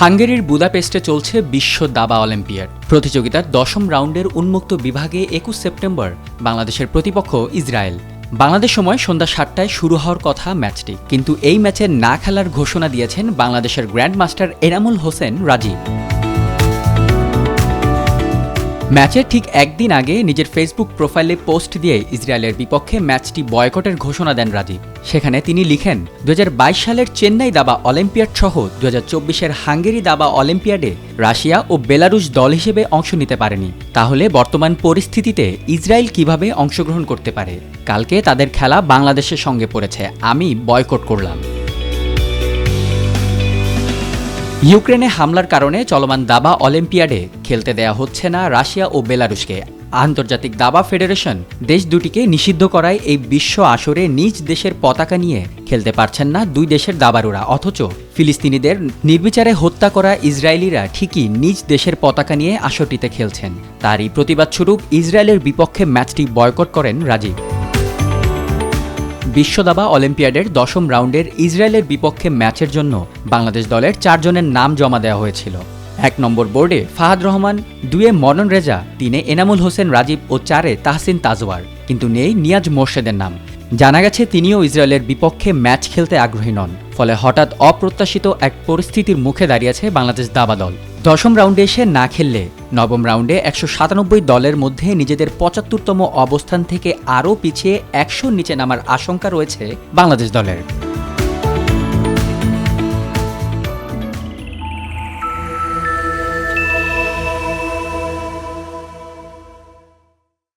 হাঙ্গেরির বুদাপেস্টে চলছে বিশ্ব দাবা অলিম্পিয়াড। প্রতিযোগিতার দশম রাউন্ডের উন্মুক্ত বিভাগে একুশ সেপ্টেম্বর বাংলাদেশের প্রতিপক্ষ ইসরায়েল। বাংলাদেশ সময় সন্ধ্যা সাতটায় শুরু হওয়ার কথা ম্যাচটি, কিন্তু এই ম্যাচে না খেলার ঘোষণা দিয়েছেন বাংলাদেশের গ্র্যান্ড মাস্টার এনামুল হোসেন রাজীব। ম্যাচের ঠিক একদিন আগে নিজের ফেসবুক প্রোফাইলে পোস্ট দিয়ে ইসরায়েলের বিপক্ষে ম্যাচটি বয়কটের ঘোষণা দেন রাজীব। সেখানে তিনি লিখেন দু হাজার বাইশ সালের চেন্নাই দাবা অলিম্পিয়াড সহ দু হাজার হাঙ্গেরি দাবা অলিম্পিয়াডে রাশিয়া ও বেলারুশ দল হিসেবে অংশ নিতে পারেনি। তাহলে বর্তমান পরিস্থিতিতে ইসরায়েল কীভাবে অংশগ্রহণ করতে পারে? কালকে তাদের খেলা বাংলাদেশের সঙ্গে পড়েছে। আমি বয়কট করলাম। ইউক্রেনে হামলার কারণে চলমান দাবা অলিম্পিয়াডে খেলতে দেয়া হচ্ছে না রাশিয়া ও বেলারুশকে। আন্তর্জাতিক দাবা ফেডারেশন দেশ দুটিকে নিষিদ্ধ করায় এই বিশ্ব আসরে নিজ দেশের পতাকা নিয়ে খেলতে পারছেন না দুই দেশের দাবারুরা। অথচ ফিলিস্তিনিদের নির্বিচারে হত্যা করা ইসরায়েলিরা ঠিকই নিজ দেশের পতাকা নিয়ে আসরটিতে খেলছেন। তারই প্রতিবাদস্বরূপ ইসরায়েলের বিপক্ষে ম্যাচটি বয়কট করেন রাজীব। বিশ্ব দাবা অলিম্পিয়াডের দশম রাউন্ডের ইসরায়েলের বিপক্ষে ম্যাচের জন্য বাংলাদেশ দলের চারজনের নাম জমা দেওয়া হয়েছিল। এক নম্বর বোর্ডে ফাহাদ রহমান, দুয়ে মনন রেজা, তিনে এনামুল হোসেন রাজীব ও চারে তাহসিন তাজওয়ার। কিন্তু নেই নিয়াজ মোর্শেদের নাম। জানা গেছে, তিনিও ইসরায়েলের বিপক্ষে ম্যাচ খেলতে আগ্রহী নন, ফলে হঠাৎ অপ্রত্যাশিত এক পরিস্থিতির মুখে দাঁড়িয়েছে বাংলাদেশ দাবা দল। দশম রাউন্ডে এসে না খেললে, নবম রাউন্ডে একশো সাতানব্বই দলের মধ্যে নিজেদের পঁচাত্তরতম অবস্থান থেকে আরও পিছিয়ে একশোর নিচে নামার আশঙ্কা রয়েছে বাংলাদেশ দলের।